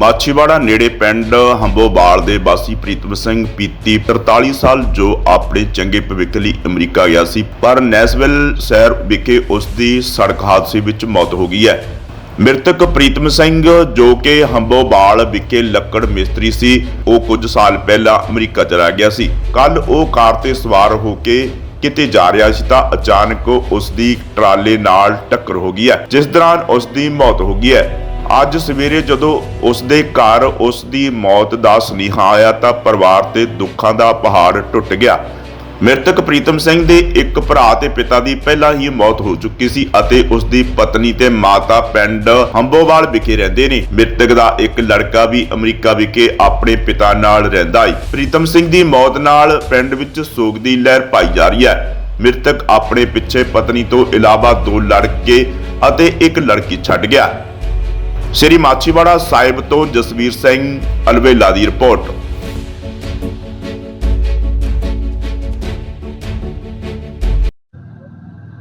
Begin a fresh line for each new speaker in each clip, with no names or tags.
ਮਾਛੀਵਾੜਾ ਨੇੜੇ ਪਿੰਡ ਹੰਬੋਬਾਲ ਦੇ ਵਾਸੀ ਪ੍ਰੀਤਮ ਸਿੰਘ ਪੀਤੀ 43 ਸਾਲ ਜੋ ਆਪਣੇ ਚੰਗੇ ਭਵਿੱਖ ਲਈ ਅਮਰੀਕਾ ਗਿਆ ਸੀ, ਪਰ ਨੈਸਵਿਲ ਸ਼ਹਿਰ ਵਿਖੇ ਉਸ ਦੀ ਸੜਕ ਹਾਦਸੇ ਵਿੱਚ ਮੌਤ ਹੋ ਗਈ ਹੈ। ਮ੍ਰਿਤਕ ਪ੍ਰੀਤਮ ਸਿੰਘ ਜੋ ਕਿ ਹੰਬੋਬਾਲ ਵਿਖੇ ਲੱਕੜ ਮਿਸਤਰੀ ਸੀ, ਉਹ ਕੁਝ ਸਾਲ ਪਹਿਲਾਂ ਅਮਰੀਕਾ ਚਲਾ ਗਿਆ ਸੀ। ਕੱਲ ਉਹ ਕਾਰ ਤੇ ਸਵਾਰ ਹੋ ਕੇ ਕਿਤੇ ਜਾ ਰਿਹਾ ਸੀ ਤਾਂ ਅਚਾਨਕ ਉਸ ਦੀ ਟਰਾਲੇ ਨਾਲ ਟੱਕਰ ਹੋ ਗਈ ਹੈ, ਜਿਸ ਦੌਰਾਨ ਉਸ ਦੀ ਮੌਤ ਹੋ ਗਈ ਹੈ। ਅੱਜ ਸਵੇਰੇ ਜਦੋਂ ਉਸ ਦੇ ਘਰ ਉਸ ਦੀ ਮੌਤ ਦਾ ਸੁਨੇਹਾ ਆਇਆ ਤਾਂ ਪਰਿਵਾਰ ਤੇ ਦੁੱਖਾਂ ਦਾ ਪਹਾੜ ਟੁੱਟ ਗਿਆ। ਮ੍ਰਿਤਕ ਪ੍ਰੀਤਮ ਸਿੰਘ ਦੇ ਇੱਕ ਭਰਾ ਤੇ ਪਿਤਾ ਦੀ ਪਹਿਲਾਂ ਹੀ ਮੌਤ ਹੋ ਚੁੱਕੀ ਸੀ ਅਤੇ ਉਸ ਦੀ ਪਤਨੀ ਤੇ ਮਾਤਾ ਪਿੰਡ ਹੰਬੋਵਾਲ ਵਿਖੇ ਰਹਿੰਦੇ ਨੇ। ਮ੍ਰਿਤਕ ਦਾ ਇੱਕ ਲੜਕਾ ਵੀ ਅਮਰੀਕਾ ਵਿਖੇ ਆਪਣੇ ਪਿਤਾ ਨਾਲ ਰਹਿੰਦਾ ਹੈ ਪ੍ਰੀਤਮ ਸਿੰਘ ਦੀ ਮੌਤ ਨਾਲ ਪਿੰਡ ਵਿੱਚ ਸੋਗ ਦੀ ਲਹਿਰ ਪਾਈ ਜਾ ਰਹੀ ਹੈ। ਮ੍ਰਿਤਕ ਆਪਣੇ ਪਿੱਛੇ ਪਤਨੀ ਤੋਂ ਇਲਾਵਾ ਦੋ ਲੜਕੇ ਅਤੇ ਇੱਕ ਲੜਕੀ ਛੱਡ ਗਿਆ। ਸ੍ਰੀ ਮਾਛੀਵਾੜਾ ਸਾਹਿਬ ਤੋਂ ਜਸਵੀਰ ਸਿੰਘ ਅਲਵੇਲਾ ਦੀ ਰਿਪੋਰਟ।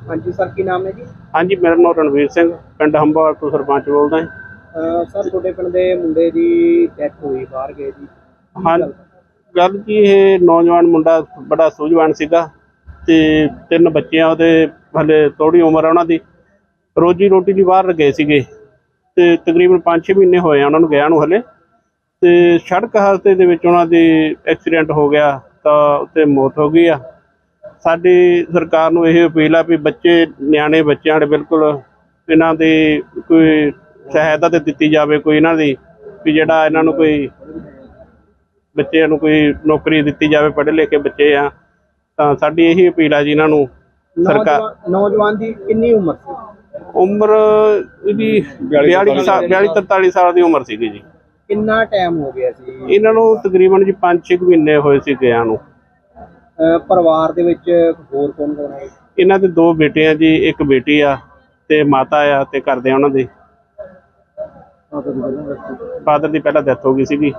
ਹਾਂਜੀ ਸਰ ਕੀ ਨਾਮ ਹੈ ਜੀ?
ਹਾਂਜੀ ਮੇਰਾ ਨਾਮ ਰਣਵੀਰ ਸਿੰਘ ਪਿੰਡ ਹੰਬਾਲ ਤੋਂ ਸਰਪੰਚ ਬੋਲਦਾ ਹਾਂ
ਅਹ ਸਰ ਤੁਹਾਡੇ ਪਿੰਡ ਦੇ ਮੁੰਡੇ ਦੀ ਡੈਥ ਹੋਈ ਬਾਹਰ ਗਏ ਜੀ।
ਹਾਂ ਗੱਲ? ਕੀ ਇਹ ਨੌਜਵਾਨ ਮੁੰਡਾ ਬੜਾ ਸੂਝਵਾਨ ਸੀਗਾ ਤੇ ਤਿੰਨ ਬੱਚੇ ਆ ਉਹਦੇ ਹਲੇ ਥੋੜੀ ਉਮਰ ਆ ਉਹਨਾਂ ਦੀ। ਰੋਜੀ ਰੋਟੀ ਲਈ ਬਾਹਰ ਗਏ ਸੀਗੇ। ਤੇ ਤਕਰੀਬਨ 5-6 ਮਹੀਨੇ ਹੋਏ ਆ ਉਹਨਾਂ ਨੂੰ ਗਿਆ ਨੂੰ ਹਲੇ। ਤੇ ਸੜਕ ਹਾਦਸੇ ਦੇ ਵਿੱਚ ਉਹਨਾਂ ਦੀ ਐਕਸੀਡੈਂਟ ਹੋ ਗਿਆ ਤਾਂ ਉੱਤੇ ਮੌਤ ਹੋ ਗਈ ਆ। ਸਾਡੀ ਸਰਕਾਰ ਨੂੰ ਇਹ ਅਪੀਲ ਆ ਵੀ ਬੱਚੇ, ਨਿਆਣੇ, ਬੱਚਿਆਂ ਦੇ ਬਿਲਕੁਲ ਇਹਨਾਂ ਦੀ ਕੋਈ ਸਹਾਇਤਾ ਤੇ ਦਿੱਤੀ ਜਾਵੇ, ਕੋਈ ਇਹਨਾਂ ਦੀ ਵੀ ਜਿਹੜਾ ਇਹਨਾਂ ਨੂੰ ਕੋਈ ਬੱਚਿਆਂ ਨੂੰ ਕੋਈ ਨੌਕਰੀ ਦਿੱਤੀ ਜਾਵੇ, ਪੜ੍ਹੇ ਲਿਖੇ ਬੱਚੇ ਆ। ਤਾਂ ਸਾਡੀ ਇਹੀ ਅਪੀਲ ਆ ਜੀ ਇਹਨਾਂ ਨੂੰ। ਸਰਕਾਰ
ਨੌਜਵਾਨ ਦੀ ਕਿੰਨੀ ਉਮਰ ਸੀ?
ਉਮਰ ਇਹਦੀ 42 ਸਾਲ। 42 43 ਸਾਲ ਦੀ ਉਮਰ ਸੀਗੀ ਜੀ।
ਕਿੰਨਾ ਟਾਈਮ ਹੋ ਗਿਆ ਸੀ?
ਇਹਨਾਂ ਨੂੰ ਤਕਰੀਬਨ ਜੀ 5-6 ਮਹੀਨੇ ਹੋਏ ਸੀ ਗਿਆਂ ਨੂੰ।
ਅਹ ਪਰਿਵਾਰ ਦੇ ਵਿੱਚ ਹੋਰ ਕੌਣ ਕੌਣ ਹੈ?
ਇਹਨਾਂ ਦੇ ਦੋ ਬੇਟੇ ਆ ਜੀ ਇੱਕ ਬੇਟੀ ਆ ਤੇ ਮਾਤਾ ਆ ਤੇ ਕਰਦੇ ਆ ਉਹਨਾਂ ਦੀ। ਫਾਦਰ ਦੀ ਪਹਿਲਾਂ ਡੈਥ ਹੋ ਗਈ ਸੀਗੀ।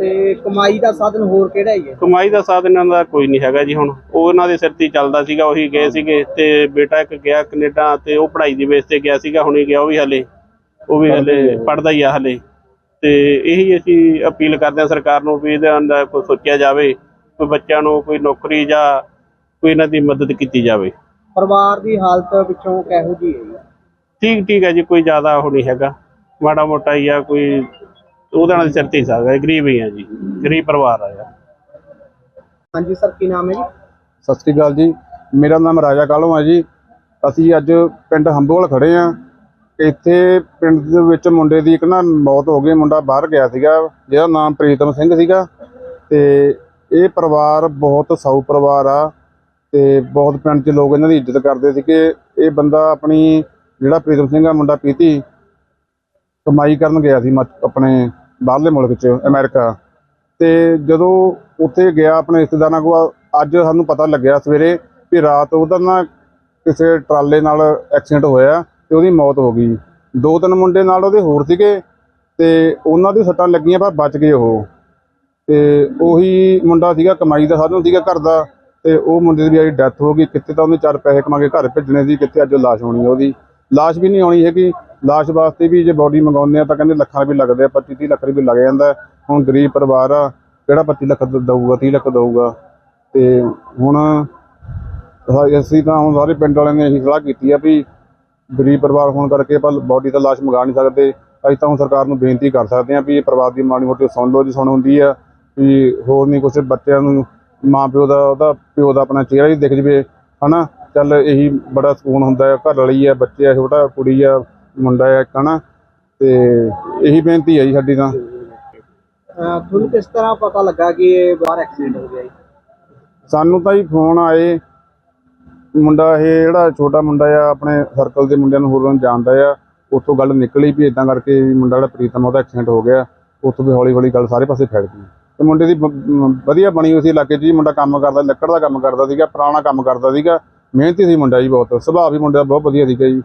ਤੇ ਕਮਾਈ ਦਾ ਸਾਧਨ ਹੋਰ ਕਿਹੜਾ ਹੀ ਹੈ?
ਕਮਾਈ ਦਾ ਸਾਧਨ ਇਹਨਾਂ ਦਾ ਕੋਈ ਨਹੀਂ ਹੈਗਾ ਜੀ ਹੁਣ। ਉਹ ਇਹਨਾਂ ਦੇ ਸਿਰ ਤੇ ਹੀ ਚੱਲਦਾ ਸੀਗਾ ਉਹੀ ਗਏ ਸੀਗੇ ਤੇ ਬੇਟਾ ਇੱਕ ਗਿਆ ਕੈਨੇਡਾ ਤੇ ਉਹ ਪੜ੍ਹਾਈ ਦੀ ਬੇਸ ਤੇ ਗਿਆ ਸੀਗਾ ਹੁਣੇ ਗਿਆ ਉਹ ਵੀ ਹਲੇ ਉਹ ਵੀ ਹਲੇ ਪੜਦਾ ਹੀ ਆ। ਹਲੇ। ਤੇ ਇਹੀ ਅਸੀਂ ਅਪੀਲ ਕਰਦੇ ਹਾਂ ਸਰਕਾਰ ਨੂੰ ਵੀ ਇਹਦੇ ਅੰਦਰ ਕੋਈ ਸੋਚਿਆ ਜਾਵੇ ਕੋਈ ਬੱਚਿਆਂ ਨੂੰ ਕੋਈ ਨੌਕਰੀ ਜਾਂ ਕੋਈ ਇਹਨਾਂ ਦੀ ਮਦਦ ਕੀਤੀ ਜਾਵੇ।
ਪਰਿਵਾਰ ਦੀ ਹਾਲਤ ਪਿੱਛੋਂ ਕਿਹੋ ਜੀ ਹੈ ਜੀ?
ਠੀਕ ਠੀਕ ਹੈ ਜੀ ਕੋਈ ਜ਼ਿਆਦਾ ਉਹ ਨਹੀਂ ਹੈਗਾ। ਮਾੜਾ ਮੋਟਾ ਹੀ ਆ ਕੋਈ ਉਹਦੇ ਨਾਲ ਹੀ ਸਕਦਾ ਗਰੀਬ ਹੀ ਆ ਜੀ। ਗਰੀਬ ਪਰਿਵਾਰ ਆ ਯਾਰ।
ਹਾਂਜੀ ਸਰ ਕੀ ਨਾਮ ਹੈ ਜੀ?
ਸਤਿ ਸ੍ਰੀ ਅਕਾਲ ਜੀ। ਮੇਰਾ ਨਾਮ ਰਾਜਾ ਕਾਲੋਂ ਹੈ ਜੀ। ਅਸੀਂ ਅੱਜ ਪਿੰਡ ਹੰਬੋਲ ਖੜੇ ਆ ਇੱਥੇ ਪਿੰਡ ਦੇ ਵਿੱਚ ਮੁੰਡੇ ਦੀ ਇੱਕ ਨਾ ਮੌਤ ਹੋ ਗਈ। ਮੁੰਡਾ ਬਾਹਰ ਗਿਆ ਸੀਗਾ। ਜਿਹਦਾ ਨਾਮ ਪ੍ਰੀਤਮ ਸਿੰਘ ਸੀਗਾ। ਤੇ ਇਹ ਪਰਿਵਾਰ ਬਹੁਤ ਸਾਊ ਪਰਿਵਾਰ ਆ। ਤੇ ਬਹੁਤ ਪਿੰਡ 'ਚ ਲੋਕ ਇਹਨਾਂ ਦੀ ਇੱਜ਼ਤ ਕਰਦੇ ਸੀ ਕਿ ਇਹ ਬੰਦਾ ਆਪਣੀ ਜਿਹੜਾ ਪ੍ਰੀਤਮ ਸਿੰਘ ਆ ਮੁੰਡਾ ਪੀਤੀ ਕਮਾਈ ਕਰਨ ਗਿਆ ਸੀ ਆਪਣੇ ਬਾਹਰਲੇ ਮੁਲਕ 'ਚ, ਅਮਰੀਕਾ। ਤੇ ਜਦੋਂ ਉੱਥੇ ਗਿਆ ਆਪਣੇ ਰਿਸ਼ਤੇਦਾਰਾਂ ਕੋਲ, ਅੱਜ ਸਾਨੂੰ ਪਤਾ ਲੱਗਿਆ ਸਵੇਰੇ ਕਿ ਰਾਤ ਉਹਦਾ ਨਾ ਕਿਸੇ ਟਰਾਲੇ ਨਾਲ ਐਕਸੀਡੈਂਟ ਹੋਇਆ ਤੇ ਉਹਦੀ ਮੌਤ ਹੋ ਗਈ। ਦੋ ਤਿੰਨ ਮੁੰਡੇ ਨਾਲ ਉਹਦੇ ਹੋਰ ਸੀਗੇ ਤੇ ਉਹਨਾਂ ਦੀ ਸੱਟਾਂ ਲੱਗੀਆਂ ਪਰ ਬਚ ਗਏ ਉਹ। ਤੇ ਉਹੀ ਮੁੰਡਾ ਸੀਗਾ, ਕਮਾਈ ਦਾ ਸਾਧਨ ਸੀਗਾ ਘਰ ਦਾ ਤੇ ਉਹ ਮੁੰਡੇ ਦੀ ਵੀ ਡੈਥ ਹੋ ਗਈ। ਕਿੱਥੇ ਤਾਂ ਉਹਨੇ ਚਾਰ ਪੈਸੇ ਕਮਾ ਕੇ ਘਰ ਭੇਜਣੇ ਸੀ, ਕਿੱਥੇ ਅੱਜ ਲਾਸ਼ ਹੋਣੀ ਉਹਦੀ। ਲਾਸ਼ ਵੀ ਨਹੀਂ ਆਉਣੀ ਹੈਗੀ। ਲਾਸ਼ ਵਾਸਤੇ ਵੀ ਜੇ ਬੋਡੀ ਮੰਗਾਉਂਦੇ ਆ ਤਾਂ ਕਹਿੰਦੇ ਲੱਖਾਂ ਰੁਪਏ ਲੱਗਦੇ ਆ 25 30 ਲੱਖ ਰੁਪਏ ਲੱਗ ਜਾਂਦਾ ਹੁਣ ਗਰੀਬ ਪਰਿਵਾਰ ਆ, ਕਿਹੜਾ 25 ਲੱਖ ਦਊਗਾ 30 ਲੱਖ ਦਊਗਾ? ਤੇ ਹੁਣ ਅਸੀਂ ਤਾਂ ਹੁਣ ਸਾਰੇ ਪਿੰਡ ਵਾਲਿਆਂ ਨੇ ਇਹੀ ਸਲਾਹ ਕੀਤੀ ਆ ਵੀ ਗਰੀਬ ਪਰਿਵਾਰ ਹੋਣ ਕਰਕੇ ਆਪਾਂ ਬੋਡੀ ਤਾਂ ਲਾਸ਼ ਮੰਗਾ ਨਹੀਂ ਸਕਦੇ। ਅਸੀਂ ਤਾਂ ਹੁਣ ਸਰਕਾਰ ਨੂੰ ਬੇਨਤੀ ਕਰ ਸਕਦੇ ਹਾਂ ਵੀ ਇਹ ਪਰਿਵਾਰ ਦੀ ਮਾੜੀ ਮੋਟੀ ਸੁਣ ਲਓ, ਜੀ ਸੁਣ ਹੁੰਦੀ ਆ ਵੀ ਹੋਰ ਨਹੀਂ ਕੁਛ ਬੱਚਿਆਂ ਨੂੰ ਮਾਂ ਪਿਓ ਦਾ, ਉਹਦਾ ਪਿਓ ਦਾ ਆਪਣਾ ਚਿਹਰਾ ਹੀ ਦਿਖ ਜਵੇ, ਹਨਾ? ਚੱਲ ਇਹੀ ਬੜਾ ਸਕੂਨ ਹੁੰਦਾ ਹੈ, ਘਰ ਵਾਲੀ ਆ, ਬੱਚੇ ਆ, ਛੋਟਾ, ਕੁੜੀ ਆ ਮੁੰਡਾ ਆ ਇੱਕ ਹਨਾ? ਤੇ ਇਹੀ ਬੇਨਤੀ ਹੈ ਜੀ ਸਾਡੀ ਤਾਂ।
ਅਹ ਤੁਹਾਨੂੰ ਕਿਸ ਤਰ੍ਹਾਂ ਪਤਾ ਲੱਗਾ ਕਿ ਇਹ ਬਾਹਰ ਐਕਸੀਡੈਂਟ ਹੋ ਗਿਆ ਜੀ?
ਸਾਨੂੰ ਤਾਂ ਹੀ ਫੋਨ ਆਏ। ਮੁੰਡਾ ਇਹ ਜਿਹੜਾ ਛੋਟਾ ਮੁੰਡਾ ਆ ਆਪਣੇ ਸਰਕਲ ਦੇ ਮੁੰਡਿਆਂ ਨੂੰ ਹੋਰਾਂ ਜਾਣਦਾ ਆ। ਉੱਥੋਂ ਗੱਲ ਨਿਕਲੀ ਵੀ ਇਦਾਂ ਕਰਕੇ ਵੀ ਮੁੰਡਾ ਜਿਹੜਾ ਪ੍ਰੀਤਮ ਉਹਦਾ ਐਕਸੀਡੈਂਟ ਹੋ ਗਿਆ। ਉੱਥੋਂ ਵੀ ਹੌਲੀ ਹੌਲੀ ਗੱਲ ਸਾਰੇ ਪਾਸੇ ਫੈਲ ਗਈ। ਤੇ ਮੁੰਡੇ ਦੀ ਬ- ਮ- ਵਧੀਆ ਬਣੀ ਹੋਈ ਸੀ ਇਲਾਕੇ 'ਚ ਜੀ। ਮੁੰਡਾ ਕੰਮ ਕਰਦਾ ਲੱਕੜ ਦਾ ਕੰਮ ਕਰਦਾ ਸੀਗਾ ਪੁਰਾਣਾ ਕੰਮ ਕਰਦਾ ਸੀਗਾ। ਮਿਹਨਤੀ ਸੀ ਮੁੰਡਾ ਜੀ ਬਹੁਤ। ਸੁਭਾਅ ਵੀ ਮੁੰਡੇ ਦਾ ਬਹੁਤ ਵਧੀਆ ਸੀਗਾ ਜੀ।